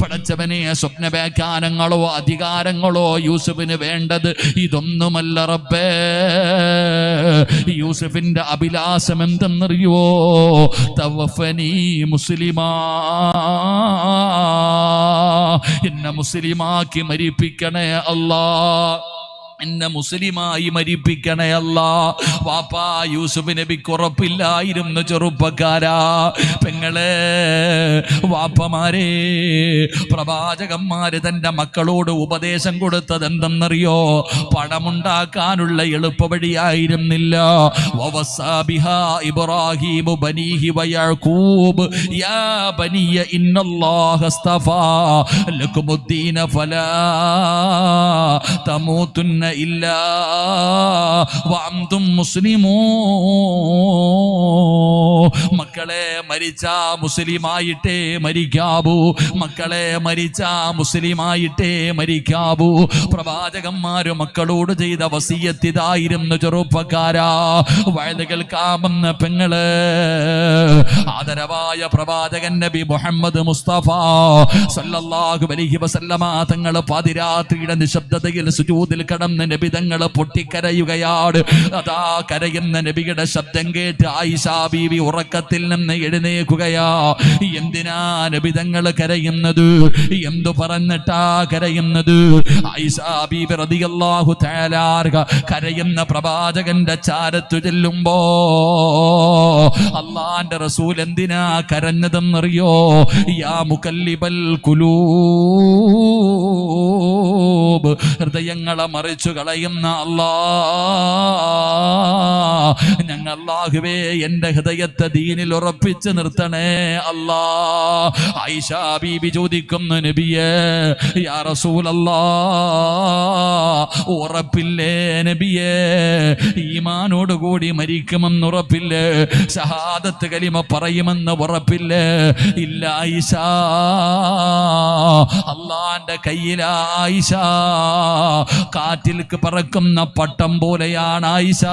പടച്ചവനെ സ്വപ്ന വ്യാഖ്യാനങ്ങളോ അധികാരങ്ങളോ യൂസുഫിന് വേണ്ടത് ഇതൊന്നുമല്ല റബ്ബേ. യൂസുഫിന്റെ അഭിലാഷം എന്തെന്നറിയോ തവഫനി മുസ്ലിമാ. എന്നെ മുസ്ലിമാക്കി മരിപ്പിക്കണേ അല്ലാ എന്നെ മുസ്ലിമായി മരിപ്പിക്കണേ അല്ല. വാപ്പാ യൂസുഫ് നബിക്ക് ഉറപ്പില്ലായിരുന്നു ചെറുപ്പക്കാരാ. പെങ്ങളെ വാപ്പമാരെ പ്രവാചകന്മാര് തന്റെ മക്കളോട് ഉപദേശം കൊടുത്തത് എന്തെന്നറിയോ പണമുണ്ടാക്കാനുള്ള എളുപ്പവഴിയായിരുന്നില്ല. വഴിയായിരുന്നില്ല ഇബ്രാഹിം ബനീഹി യാ ബനിയ ഫലാ ഇല്ലാ. വാന്തും മുസ്ലിമൂ. മക്കളെ മരിച്ച മുസ്ലിമായിട്ടേ മരിക്കാവൂ. മക്കളെ മരിച്ച മുസ്ലിമായിട്ടേ മരിക്കാവൂ. പ്രവാചകന്മാര് മക്കളോട് ചെയ്ത വസീയത്തിതായിരുന്നു ചെറുപ്പക്കാരാ. വയത് കേൾക്കാമെന്ന് പെങ്ങൾ. ആദരവായ പ്രവാചകൻ നബി മുഹമ്മദ് മുസ്തഫ സല്ലല്ലാഹു അലൈഹി വസല്ലമ തങ്ങൾ പാതിരാത്രിയുടെ നിശബ്ദതയിൽ സുജൂദിൽ കടന്ന് നബി നബിതങ്ങളെ പൊട്ടിക്കരയുകയാണ്. അതാ കരയുന്ന നബിയുടെ ശബ്ദം കേട്ട് ആയിഷാ ബീവി ഉറക്കത്തിൽ നിന്ന് എഴുന്നേക്കുകയാ എന്തിനാ നബിതങ്ങൾ കരയുന്നത്? എന്തു പറഞ്ഞിട്ടാ കരയുന്നത്? ആയിഷാ ബീവി റളിയല്ലാഹു തആല കരയുന്ന പ്രവാചകന്റെ ചാരത്തു ചെല്ലുമ്പോ അള്ളാന്റെ റസൂൽ എന്തിനാ കരഞ്ഞതെന്നറിയോ? യാ മുക്കല്ലിബൽ കുലൂബ് ഹൃദയങ്ങളെ മറിച്ചു കളയുന്ന അല്ലാ ഞങ്ങൾ അല്ലാഹുവേ എന്റെ ഹൃദയത്തെ ദീനിൽ ഉറപ്പിച്ച് നിർത്തണേ അല്ലാ ഐഷ ബീബി ചോദിക്കുന്നു നബിയേ യാ റസൂലല്ലാ ഉറപ്പില്ലേ നബിയേ? ഈമാനോട് കൂടി മരിക്കുമെന്ന് ഉറപ്പില്ലേ? ഷഹാദത്ത് കലിമ പറയുമെന്ന് ഉറപ്പില്ലേ? ഇല്ല ആയിഷ അള്ളാന്റെ കയ്യിലാ ആയിഷ കാറ്റിൽക്ക് പറക്കുന്ന പട്ടം പോലെയാണ് ആയിഷ.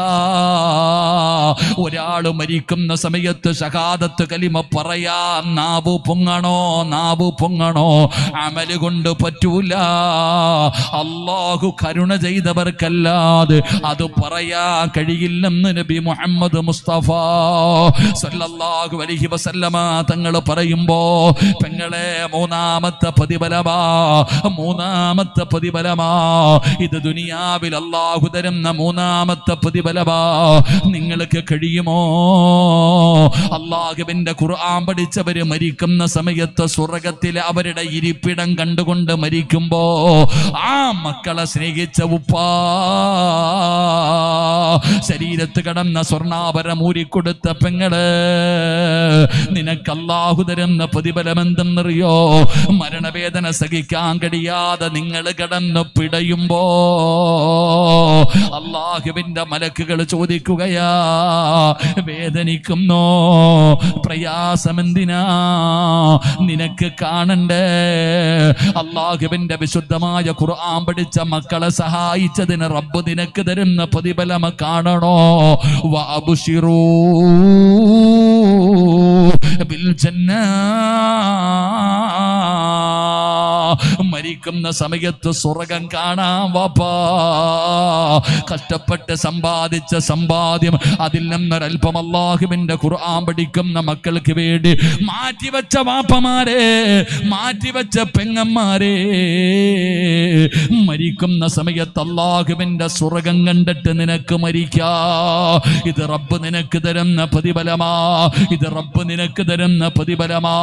ഒരാൾ മരിക്കുന്ന സമയത്ത് ഷഹാദത്ത് കലിമ പറയാ നാവ് പൊങ്ങണോ നാവ് പൊങ്ങണോ? അമൽ കൊണ്ട് പറ്റൂല. അള്ളാഹു കരുണ ചെയ്തവർക്കല്ലാതെ അത് പറയാ കഴിയില്ലെന്ന് നബി മുഹമ്മദ് മുസ്തഫ സല്ലല്ലാഹു അലൈഹി വസല്ലമ തങ്ങൾ പറയുമ്പോ പെങ്ങളെ മൂന്നാമത്തെ പ്രതിഫലമാ മൂന്നാമത്തെ പ്രതിഫലമാ. ഇത് ദുനിയാവിൽ അള്ളാഹു തരുന്ന മൂന്നാമത്തെ പ്രതിഫലമാ. നിങ്ങൾക്ക് കഴിയുമോ? അള്ളാഹുവിന്റെ ഖുർആൻ പഠിച്ചവര് മരിക്കുന്ന സമയത്ത് സ്വർഗത്തിൽ അവരുടെ ഇരിപ്പിടം കണ്ടുകൊണ്ട് മരിക്കുമ്പോ ആ മക്കളെ സ്നേഹിച്ച ഉപ്പാ ശരീരത്ത് കടന്ന സ്വർണാഭരം ഊരിക്കൊടുത്ത പെങ്ങൾ നിനക്ക് അള്ളാഹു തരുന്ന പ്രതിഫലം എന്തെന്നറിയോ മരണവേദന സഹിക്കാൻ കഴിയാതെ നിങ്ങൾ കടന്ന് പിടയുമ്പോ അള്ളാഹുവിന്റെ മലക്കുകൾ ചോദിക്കുകയാ വേദനിക്കുന്നോ? പ്രയാസമെന്തിനാ? നിനക്ക് കാണണ്ടേ? അള്ളാഹുവിന്റെ വിശുദ്ധമായ ഖുർആൻ പഠിച്ച മക്കളെ സഹായിച്ചതിന് റബ്ബ് നിനക്ക് തരുന്ന പ്രതിഫലം കാണണോ? വാബുഷിറൂ ബിൽ ജന്ന. മരിക്കുന്ന സമയത്ത് സ്വർഗം കാണാം വാപ്പാ. കഷ്ടപ്പെട്ട് സമ്പാദിച്ച സമ്പാദ്യം അതിൽ നിന്നൊരൽപ്പം അള്ളാഹുവിന്റെ ഖുർആൻ പഠിക്കുന്ന മക്കൾക്ക് വേണ്ടി മാറ്റിവെച്ച വാപ്പമാരെ മാറ്റിവെച്ച പെങ്ങന്മാരെ. മരിക്കുന്ന സമയത്ത് അള്ളാഹുവിന്റെ സ്വർഗം കണ്ടിട്ട് നിനക്ക് മരിക്കാ. ഇത് റബ്ബ് നിനക്ക് തരുന്ന പ്രതിഫലമാ. ഇത് റബ്ബ് നിനക്ക് തരുന്ന പ്രതിഫലമാ.